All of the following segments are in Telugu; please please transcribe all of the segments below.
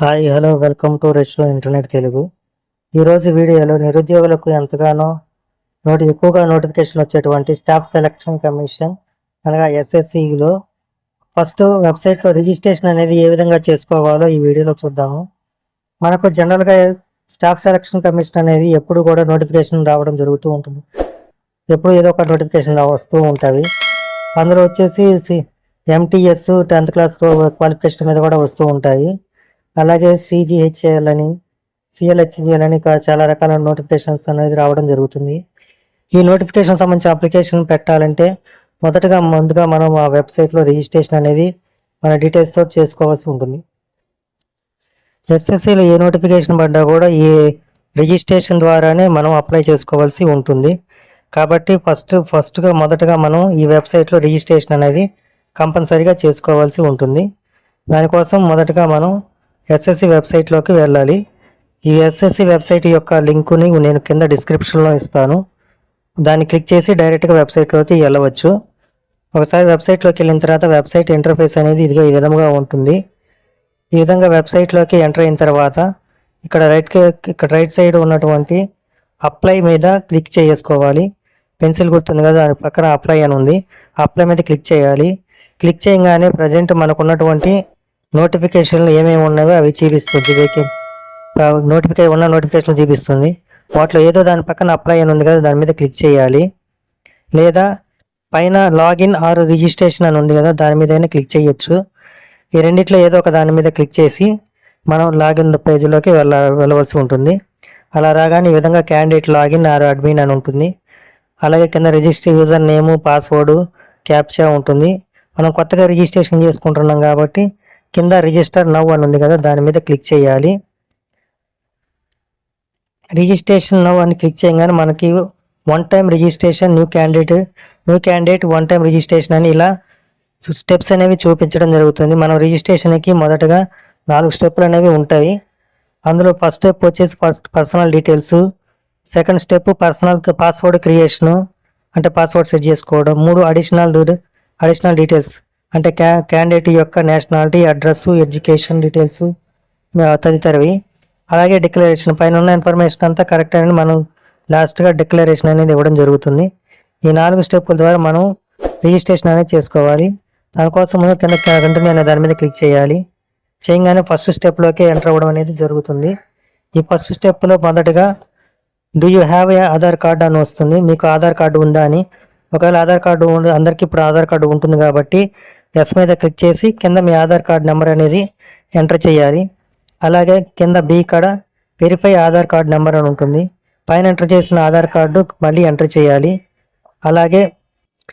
Hi hello welcome to resto internet Telugu ఈరోజు వీడియోలో నిరుద్యోగులకు ఎంతగానో నోటి ఎక్కువగా నోటిఫికేషన్ వచ్చేటువంటి స్టాఫ్ సెలక్షన్ కమిషన్ అనగా ఎస్ఎస్సిలో ఫస్ట్ వెబ్సైట్లో రిజిస్ట్రేషన్ అనేది ఏ విధంగా చేసుకోవాలో ఈ వీడియోలో చూద్దాము. మనకు జనరల్గా స్టాఫ్ సెలక్షన్ కమిషన్ అనేది ఎప్పుడు కూడా నోటిఫికేషన్ రావడం జరుగుతూ ఉంటుంది. ఎప్పుడు ఏదో ఒక నోటిఫికేషన్ వస్తూ ఉంటుంది అందులో వచ్చేసి ఎంటీఎస్ టెన్త్ క్లాస్ క్వాలిఫికేషన్ మీద కూడా వస్తూ ఉంటాయి. అలాగే సిజిహెచ్ఏఎల్ అని సిఎల్హెచ్జిఎల్ అని చాలా రకాల నోటిఫికేషన్స్ అనేది రావడం జరుగుతుంది. ఈ నోటిఫికేషన్ సంబంధించిన అప్లికేషన్ పెట్టాలంటే మొదటగా ముందుగా మనం ఆ వెబ్సైట్లో రిజిస్ట్రేషన్ అనేది మన డీటెయిల్స్తో చేసుకోవాల్సి ఉంటుంది. ఎస్ఎస్సిలో ఏ నోటిఫికేషన్ పడ్డా కూడా ఈ రిజిస్ట్రేషన్ ద్వారానే మనం అప్లై చేసుకోవాల్సి ఉంటుంది. కాబట్టి ఫస్ట్ ఫస్ట్గా మొదటగా మనం ఈ వెబ్సైట్లో రిజిస్ట్రేషన్ అనేది కంపల్సరీగా చేసుకోవాల్సి ఉంటుంది. దానికోసం మొదటగా మనం ఎస్ఎస్సి వెబ్సైట్లోకి వెళ్ళాలి. ఈ ఎస్ఎస్సి వెబ్సైట్ యొక్క లింకుని నేను కింద డిస్క్రిప్షన్లో ఇస్తాను. దాన్ని క్లిక్ చేసి డైరెక్ట్గా వెబ్సైట్లోకి వెళ్ళవచ్చు. ఒకసారి వెబ్సైట్లోకి వెళ్ళిన తర్వాత వెబ్సైట్ ఇంటర్ఫేస్ అనేది ఇదిగో ఈ విధంగా ఉంటుంది. ఈ విధంగా వెబ్సైట్లోకి ఎంటర్ అయిన తర్వాత ఇక్కడ రైట్ ఇక్కడ రైట్ సైడ్ ఉన్నటువంటి అప్లై మీద క్లిక్ చేసుకోవాలి. పెన్సిల్ గుర్తుంది కదా దాని పక్కన అప్లై అని ఉంది. అప్లై మీద క్లిక్ చేయాలి. క్లిక్ చేయగానే ప్రజెంట్ మనకు ఉన్నటువంటి నోటిఫికేషన్లు ఏమేమి ఉన్నాయో అవి చూపిస్తుంది వేకే నోటిఫికే ఉన్న నోటిఫికేషన్ చూపిస్తుంది. వాటిలో ఏదో దాని పక్కన అప్లై అని ఉంది కదా దాని మీద క్లిక్ చేయాలి. లేదా పైన లాగిన్ ఆర్ రిజిస్ట్రేషన్ అని ఉంది కదా దాని మీద క్లిక్ చేయొచ్చు. ఈ రెండిట్లో ఏదో ఒక దాని మీద క్లిక్ చేసి మనం లాగిన్ పేజీలోకి వెళ్ళ వెళ్ళవలసి ఉంటుంది. అలా రాగానే ఈ విధంగా క్యాండిడేట్ లాగిన్ ఆర్ అడ్మిన్ అని ఉంటుంది. అలాగే కింద register user name password captcha ఉంటుంది. మనం కొత్తగా రిజిస్ట్రేషన్ చేసుకుంటున్నాం కాబట్టి కింద రిజిస్టర్ నవ్ అని ఉంది కదా దాని మీద క్లిక్ చేయాలి. రిజిస్ట్రేషన్ నవ్ అని క్లిక్ చేయగానే మనకి one time registration new candidate new candidate one time registration అని ఇలా స్టెప్స్ అనేవి చూపించడం జరుగుతుంది. మనం రిజిస్ట్రేషన్కి మొదటగా నాలుగు స్టెప్లు అనేవి ఉంటాయి. అందులో ఫస్ట్ స్టెప్ వచ్చేసి first personal details second step personal password creation అంటే పాస్వర్డ్ సెట్ చేసుకోవడం మూడు అడిషనల్ అడిషనల్ డీటెయిల్స్ అంటే క్యా క్యాండిడేట్ యొక్క నేషనాలిటీ అడ్రస్ ఎడ్యుకేషన్ డీటెయిల్స్ తదితరవి. అలాగే డిక్లరేషన్ పైన ఉన్న ఇన్ఫర్మేషన్ అంతా కరెక్ట్ అని మనం లాస్ట్గా డిక్లరేషన్ అనేది ఇవ్వడం జరుగుతుంది. ఈ నాలుగు స్టెప్పుల ద్వారా మనం రిజిస్ట్రేషన్ అనేది చేసుకోవాలి. దానికోసం కింద కంటిన్యూ అనే దాని మీద క్లిక్ చేయాలి. చేయగానే ఫస్ట్ స్టెప్లోకి ఎంటర్ అవ్వడం అనేది జరుగుతుంది. ఈ ఫస్ట్ స్టెప్లో మొదటగా do you have a Aadhaar card అని వస్తుంది. మీకు ఆధార్ కార్డు ఉందా అని. ఒకవేళ ఆధార్ కార్డు ఉంది అందరికీ ఇప్పుడు ఆధార్ కార్డు ఉంటుంది కాబట్టి ఎస్ మీద క్లిక్ చేసి కింద మీ ఆధార్ కార్డ్ నెంబర్ అనేది ఎంటర్ చేయాలి. అలాగే కింద బి కాడ వెరిఫై ఆధార్ కార్డ్ నెంబర్ అని ఉంటుంది. పైన ఎంటర్ చేసిన ఆధార్ కార్డు మళ్ళీ ఎంటర్ చేయాలి. అలాగే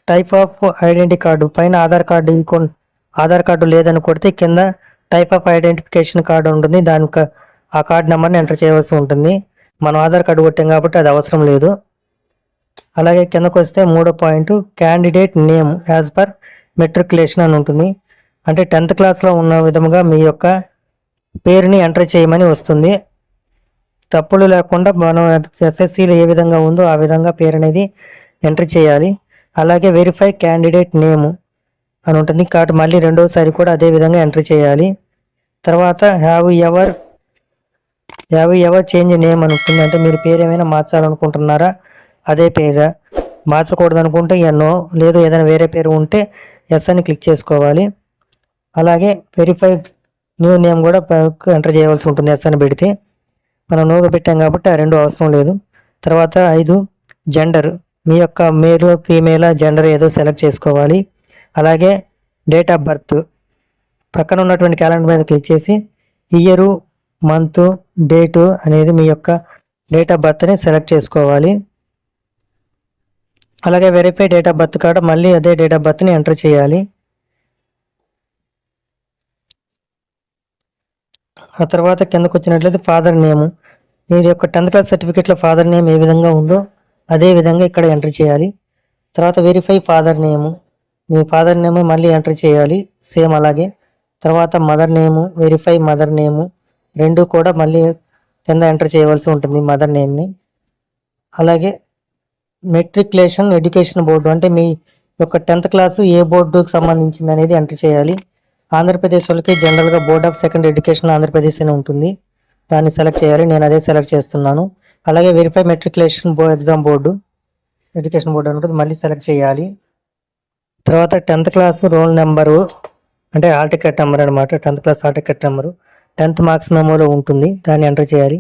టైప్ ఆఫ్ ఐడెంటిటీ కార్డు పైన ఆధార్ కార్డు ఇంకో ఆధార్ కార్డు లేదని కొడితే కింద టైప్ ఆఫ్ ఐడెంటిఫికేషన్ కార్డు ఉంటుంది. దాని ఆ కార్డు నెంబర్ని ఎంటర్ చేయవలసి ఉంటుంది. మనం ఆధార్ కార్డు కొట్టాం కాబట్టి అది అవసరం లేదు. అలాగే కిందకు వస్తే మూడో point candidate name as per matriculation అని ఉంటుంది. అంటే టెన్త్ క్లాస్లో ఉన్న విధముగా మీ యొక్క పేరుని ఎంటర్ చేయమని వస్తుంది. తప్పులు లేకుండా మనం ఎస్ఎస్సీలు ఏ విధంగా ఉందో ఆ విధంగా పేరు అనేది ఎంటర్ చేయాలి. అలాగే వెరిఫై క్యాండిడేట్ నేమ్ అని ఉంటుంది. కాబట్టి మళ్ళీ రెండోసారి కూడా అదే విధంగా ఎంటర్ చేయాలి. తర్వాత have ever have ever change name అని ఉంటుంది. అంటే మీరు పేరు ఏమైనా మార్చాలనుకుంటున్నారా? అదే పేరు? మార్చకూడదు అనుకుంటే ఎన్నో లేదు ఏదైనా వేరే పేరు ఉంటే ఎస్ అని క్లిక్ చేసుకోవాలి. అలాగే వెరిఫై న్యూ నేమ్ కూడా ఎంటర్ చేయవలసి ఉంటుంది ఎస్ అని పెడితే. మనం నోగా పెట్టాం కాబట్టి ఆ రెండు అవసరం లేదు. తర్వాత ఐదు జెండర్ మీ యొక్క మేలు ఫీమేల్ జెండర్ ఏదో సెలెక్ట్ చేసుకోవాలి. అలాగే డేట్ ఆఫ్ బర్త్ పక్కన ఉన్నటువంటి క్యాలెండర్ మీద క్లిక్ చేసి ఇయరు మంత్ డేటు అనేది మీ యొక్క డేట్ ఆఫ్ బర్త్ని సెలెక్ట్ చేసుకోవాలి. అలాగే వెరిఫై డేట్ ఆఫ్ బర్త్ కాడ మళ్ళీ అదే డేట్ ఆఫ్ బర్త్ని ఎంటర్ చేయాలి. ఆ తర్వాత కిందకు వచ్చినట్లయితే ఫాదర్ నేమ్ మీ యొక్క టెన్త్ క్లాస్ సర్టిఫికేట్లో ఫాదర్ నేమ్ ఏ విధంగా ఉందో అదే విధంగా ఇక్కడ ఎంటర్ చేయాలి. తర్వాత వెరిఫై ఫాదర్ నేమ్ మీ ఫాదర్ నేమ్ మళ్ళీ ఎంటర్ చేయాలి సేమ్ అలాగే. తర్వాత mother name verify mother name రెండు కూడా మళ్ళీ కింద ఎంటర్ చేయవలసి ఉంటుంది మదర్ నేమ్ని అలాగే మెట్రికులేషన్ ఎడ్యుకేషన్ బోర్డు అంటే మీ యొక్క టెన్త్ క్లాసు ఏ బోర్డుకు సంబంధించింది అనేది ఎంటర్ చేయాలి. ఆంధ్రప్రదేశ్ వాళ్ళకి జనరల్గా board of second education Andhra Pradesh అని ఉంటుంది. దాన్ని సెలెక్ట్ చేయాలి. నేను అదే సెలెక్ట్ చేస్తున్నాను. అలాగే వెరిఫై మెట్రికులేషన్ బో ఎగ్జామ్ బోర్డు ఎడ్యుకేషన్ బోర్డు అని ఉంటుంది మళ్ళీ సెలెక్ట్ చేయాలి. తర్వాత టెన్త్ క్లాస్ రోల్ నెంబరు అంటే హాల్ టికెట్ నెంబర్ అనమాట tenth class hall ticket number. Tenth marks మెమోలో ఉంటుంది. దాన్ని ఎంటర్ చేయాలి.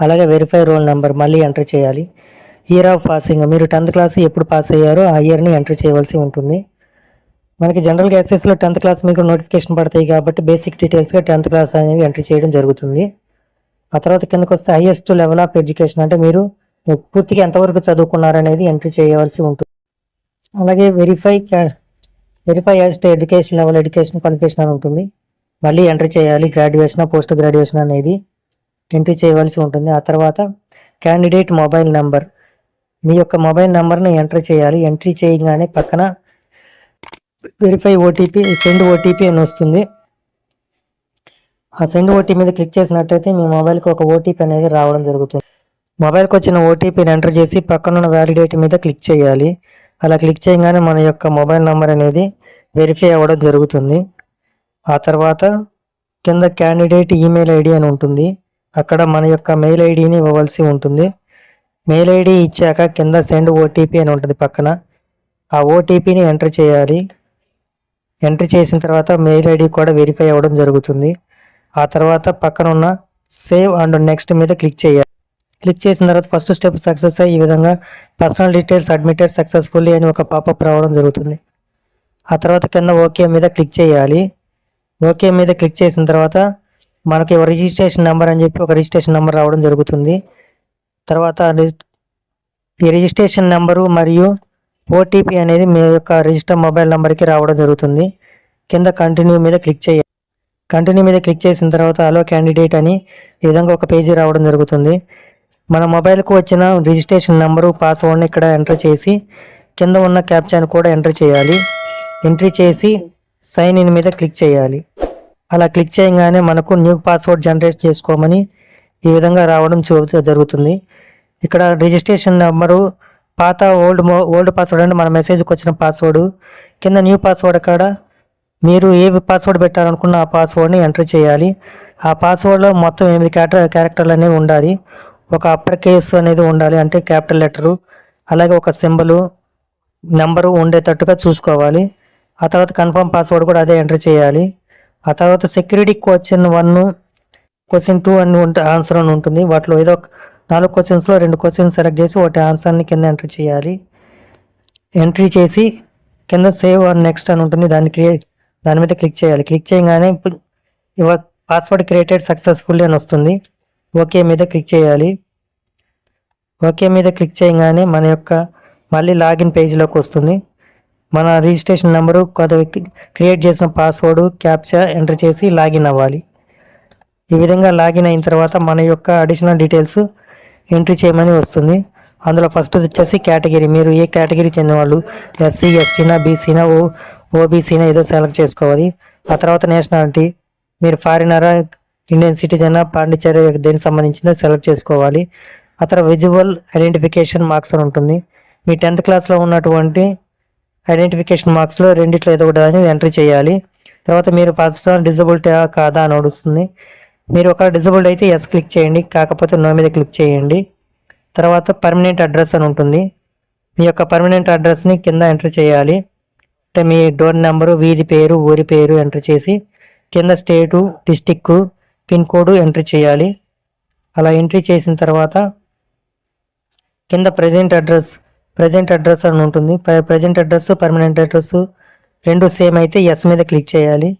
అలాగే వెరిఫై రోల్ నెంబర్ మళ్ళీ ఎంటర్ చేయాలి. ఇయర్ ఆఫ్ పాసింగ్ మీరు టెన్త్ క్లాస్ ఎప్పుడు పాస్ అయ్యారో ఆ ఇయర్ని ఎంటర్ చేయవలసి ఉంటుంది. మనకి జనరల్గా ఎస్ఎస్లో టెన్త్ క్లాస్ మీకు నోటిఫికేషన్ పడతాయి కాబట్టి బేసిక్ డీటెయిల్స్గా టెన్త్ క్లాస్ అనేవి ఎంటర్ చేయడం జరుగుతుంది. ఆ తర్వాత కిందకు వస్తే హైయెస్ట్ లెవెల్ ఆఫ్ ఎడ్యుకేషన్ అంటే మీరు పూర్తిగా ఎంతవరకు చదువుకున్నారనేది ఎంట్రీ చేయవలసి ఉంటుంది. అలాగే verify verify as education level education qualification అని ఉంటుంది. మళ్ళీ ఎంట్రీ చేయాలి గ్రాడ్యుయేషన్ పోస్ట్ గ్రాడ్యుయేషన్ అనేది ఎంట్రీ చేయవలసి ఉంటుంది. ఆ తర్వాత క్యాండిడేట్ మొబైల్ నెంబర్ మీ యొక్క మొబైల్ నెంబర్ని ఎంటర్ చేయాలి. ఎంట్రీ చేయగానే పక్కన వెరిఫై ఓటీపీ సెండ్ ఓటీపీ అని వస్తుంది. ఆ సెండ్ ఓటీపీ మీద క్లిక్ చేసినట్టయితే మీ మొబైల్కి ఒక ఓటీపీ అనేది రావడం జరుగుతుంది. మొబైల్కి వచ్చిన ఓటీపీని ఎంటర్ చేసి పక్కనున్న వ్యాలిడేట్ మీద క్లిక్ చేయాలి. అలా క్లిక్ చేయగానే మన యొక్క మొబైల్ నెంబర్ అనేది వెరిఫై అవ్వడం జరుగుతుంది. ఆ తర్వాత కింద క్యాండిడేట్ ఈమెయిల్ ఐడి అని ఉంటుంది. అక్కడ మన యొక్క మెయిల్ ఐడిని ఇవ్వవలసి ఉంటుంది. మెయిల్ ఐడి ఇచ్చాక కింద సెండ్ ఓటీపీ అని ఉంటుంది పక్కన. ఆ ఓటీపీని ఎంటర్ చేయాలి. ఎంటర్ చేసిన తర్వాత మెయిల్ ఐడి కూడా వెరిఫై అవ్వడం జరుగుతుంది. ఆ తర్వాత పక్కన ఉన్న సేవ్ అండ్ నెక్స్ట్ మీద క్లిక్ చేయాలి. క్లిక్ చేసిన తర్వాత ఫస్ట్ స్టెప్ సక్సెస్ అయ్యి ఈ విధంగా పర్సనల్ డీటెయిల్స్ అడ్మిటెడ్ సక్సెస్ఫుల్లీ అని ఒక పాపప్ రావడం జరుగుతుంది. ఆ తర్వాత కింద ఓకే మీద క్లిక్ చేయాలి. ఓకే మీద క్లిక్ చేసిన తర్వాత మనకి రిజిస్ట్రేషన్ నెంబర్ అని చెప్పి ఒక రిజిస్ట్రేషన్ నెంబర్ రావడం జరుగుతుంది. తర్వాత రిజి- ఈ రిజిస్ట్రేషన్ నెంబరు మరియు ఓటీపీ అనేది మీ యొక్క రిజిస్టర్ మొబైల్ నెంబర్కి రావడం జరుగుతుంది. కింద కంటిన్యూ మీద క్లిక్ చేయాలి కంటిన్యూ మీద క్లిక్ చేసిన తర్వాత అలో క్యాండిడేట్ అని ఈ విధంగా ఒక పేజీ రావడం జరుగుతుంది. మన మొబైల్కు వచ్చిన రిజిస్ట్రేషన్ నెంబరు పాస్వర్డ్ని ఇక్కడ ఎంటర్ చేసి కింద ఉన్న క్యాప్చాను కూడా ఎంటర్ చేయాలి. ఎంట్రీ చేసి సైన్ ఇన్ మీద క్లిక్ చేయాలి. అలా క్లిక్ చేయగానే మనకు న్యూ పాస్వర్డ్ జనరేట్ చేసుకోమని ఈ విధంగా రావడం చూ- జరుగుతుంది. ఇక్కడ రిజిస్ట్రేషన్ నెంబరు పాత ఓల్డ్ మో ఓల్డ్ పాస్వర్డ్ అంటే మన మెసేజ్కి వచ్చిన పాస్వర్డ్ కింద న్యూ పాస్వర్డ్ కాడ మీరు ఏ పాస్వర్డ్ పెట్టాలనుకున్న ఆ పాస్వర్డ్ని ఎంటర్ చేయాలి. ఆ పాస్వర్డ్లో మొత్తం ఎనిమిది క్యారెక్టర్ క్యారెక్టర్లు అనేవి ఉండాలి. ఒక అప్పర్ కేస్ అనేది ఉండాలి అంటే క్యాపిటల్ లెటరు అలాగే ఒక సింబలు నెంబరు ఉండేటట్టుగా చూసుకోవాలి. ఆ తర్వాత కన్ఫర్మ్ పాస్వర్డ్ కూడా అదే ఎంటర్ చేయాలి. ఆ తర్వాత security question one question two అని ఉంటే ఆన్సర్ అని ఉంటుంది. వాటిలో ఏదో ఒక నాలుగు క్వశ్చన్స్లో రెండు క్వశ్చన్స్ సెలెక్ట్ చేసి ఒకటి ఆన్సర్ని కింద ఎంటర్ చేయాలి. ఎంట్రీ చేసి కింద సేవ్ అండ్ నెక్స్ట్ అని ఉంటుంది. దాన్ని క్రియేట్ దాని మీద క్లిక్ చేయాలి. క్లిక్ చేయగానే పాస్వర్డ్ క్రియేటెడ్ సక్సెస్ఫుల్లీ అని వస్తుంది. ఓకే మీద క్లిక్ చేయాలి. ఓకే మీద క్లిక్ చేయగానే మన యొక్క మళ్ళీ లాగిన్ పేజీలోకి వస్తుంది. మన రిజిస్ట్రేషన్ నెంబరు కొద్ది క్రియేట్ చేసిన పాస్వర్డ్ క్యాప్చా ఎంటర్ చేసి లాగిన్ అవ్వాలి. ఈ విధంగా లాగిన్ అయిన తర్వాత మన యొక్క అడిషనల్ డీటెయిల్స్ ఎంట్రీ చేయమని వస్తుంది. అందులో ఫస్ట్ వచ్చేసి కేటగిరీ మీరు ఏ కేటగిరీ చెందిన వాళ్ళు ఎస్సీ ఎస్టీనా బీసీనా ఓ ఓబీసీనా ఏదో సెలెక్ట్ చేసుకోవాలి. ఆ తర్వాత నేషనాలిటీ మీరు ఫారినరా ఇండియన్ సిటిజనా పాండిచేరి దేనికి సంబంధించిందో సెలెక్ట్ చేసుకోవాలి. ఆ తర్వాత విజువల్ ఐడెంటిఫికేషన్ మార్క్స్ అని ఉంటుంది. మీ టెన్త్ క్లాస్లో ఉన్నటువంటి ఐడెంటిఫికేషన్ మార్క్స్లో రెండిట్లో ఏదో ఒకటి ఎంట్రీ చేయాలి. తర్వాత మీరు ఫస్ట్ డిజబిలిటీ కాదా అని అడుగుతుంది. మీరు ఒక డిజబుల్డ్ అయితే ఎస్ క్లిక్ చేయండి. కాకపోతే నో మీద క్లిక్ చేయండి. తర్వాత పర్మనెంట్ అడ్రస్ అని ఉంటుంది. మీ యొక్క పర్మనెంట్ అడ్రస్ని కింద ఎంటర్ చేయాలి. అంటే మీ డోర్ నెంబరు వీధి పేరు ఊరి పేరు ఎంటర్ చేసి కింద state district pin code entry చేయాలి. అలా ఎంట్రీ చేసిన తర్వాత కింద ప్రజెంట్ అడ్రస్ ప్రజెంట్ అడ్రస్ అని ఉంటుంది. ప్రజెంట్ అడ్రస్ పర్మనెంట్ అడ్రస్ రెండు సేమ్ అయితే ఎస్ మీద క్లిక్ చేయాలి.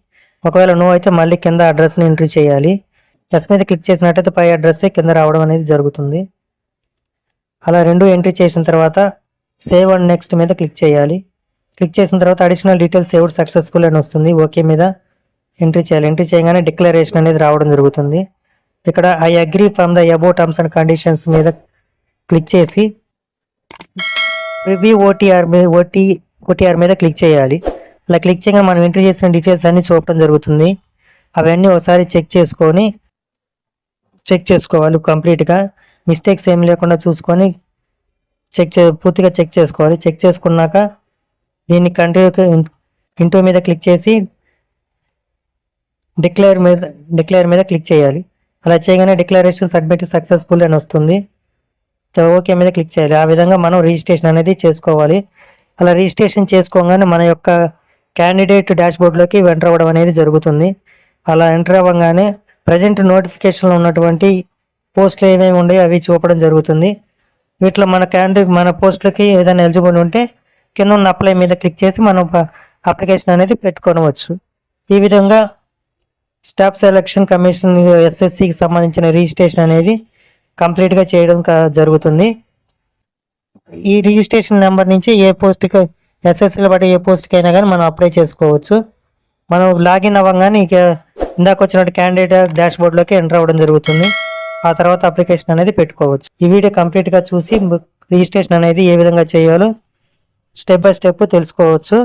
ఒకవేళ నో అయితే మళ్ళీ కింద అడ్రస్ని ఎంట్రీ చేయాలి. ఎస్ మీద క్లిక్ చేసినట్టయితే పై అడ్రస్సే కింద రావడం అనేది జరుగుతుంది. అలా రెండు ఎంట్రీ చేసిన తర్వాత సేవ్ అండ్ నెక్స్ట్ మీద క్లిక్ చేయాలి. క్లిక్ చేసిన తర్వాత అడిషనల్ డీటెయిల్స్ సేవ్డ్ సక్సెస్ఫుల్ అని వస్తుంది. ఓకే మీద ఎంట్రీ చేయాలి. ఎంట్రీ చేయగానే డిక్లరేషన్ అనేది రావడం జరుగుతుంది. ఇక్కడ I agree from the above terms and conditions మీద క్లిక్ చేసి రివ్యూ ఓటీఆర్ మీద ఓటీ ఓటీఆర్ మీద క్లిక్ చేయాలి. అలా క్లిక్ చేయగానే మనం ఎంట్రీ చేసిన డీటెయిల్స్ అన్ని చూపడం జరుగుతుంది. అవన్నీ ఒకసారి చెక్ చేసుకొని చెక్ చేసుకోవాలి కంప్లీట్గా. మిస్టేక్స్ ఏం లేకుండా చూసుకొని చెక్ చే పూర్తిగా చెక్ చేసుకోవాలి. చెక్ చేసుకున్నాక దీన్ని కంటిన్యూ ఇంటూ మీద క్లిక్ చేసి డిక్లేర్ మీద డిక్లేర్ మీద క్లిక్ చేయాలి. అలా చేయగానే డిక్లరేషన్ సబ్మిట్ సక్సెస్ఫుల్ అని వస్తుంది. సో ఓకే మీద క్లిక్ చేయాలి. ఆ విధంగా మనం రిజిస్ట్రేషన్ అనేది చేసుకోవాలి. అలా రిజిస్ట్రేషన్ చేసుకోగానే మన యొక్క క్యాండిడేట్ డాష్బోర్డ్లోకి ఎంటర్ అవ్వడం అనేది జరుగుతుంది. అలా ఎంటర్ అవ్వగానే ప్రజెంట్ నోటిఫికేషన్లో ఉన్నటువంటి పోస్టులు ఏమేమి ఉన్నాయో అవి చూపడం జరుగుతుంది. వీటిలో మన క్యాండిడేట్ మన పోస్టులకి ఏదైనా ఎలిజిబుల్ ఉంటే కింద ఉన్న అప్లై మీద క్లిక్ చేసి మనం అప్లికేషన్ అనేది పెట్టుకోవచ్చు. ఈ విధంగా స్టాఫ్ సెలక్షన్ కమిషన్ ఎస్ఎస్సికి సంబంధించిన రిజిస్ట్రేషన్ అనేది కంప్లీట్గా చేయడం క- జరుగుతుంది. ఈ రిజిస్ట్రేషన్ నెంబర్ నుంచి ఏ పోస్ట్కి ఎస్ఎస్సీలో బట్టి ఏ పోస్ట్కి అయినా కానీ మనం అప్లై చేసుకోవచ్చు. మనం లాగిన్ అవ్వగానే ఇక ఇందాక వచ్చినట్టు క్యాండిడేట్ డాష్ బోర్డ్లోకి ఎంటర్ అవ్వడం జరుగుతుంది. ఆ తర్వాత అప్లికేషన్ అనేది పెట్టుకోవచ్చు. ఈ వీడియో కంప్లీట్గా చూసి రిజిస్ట్రేషన్ అనేది ఏ విధంగా చేయాలో స్టెప్ బై స్టెప్ తెలుసుకోవచ్చు.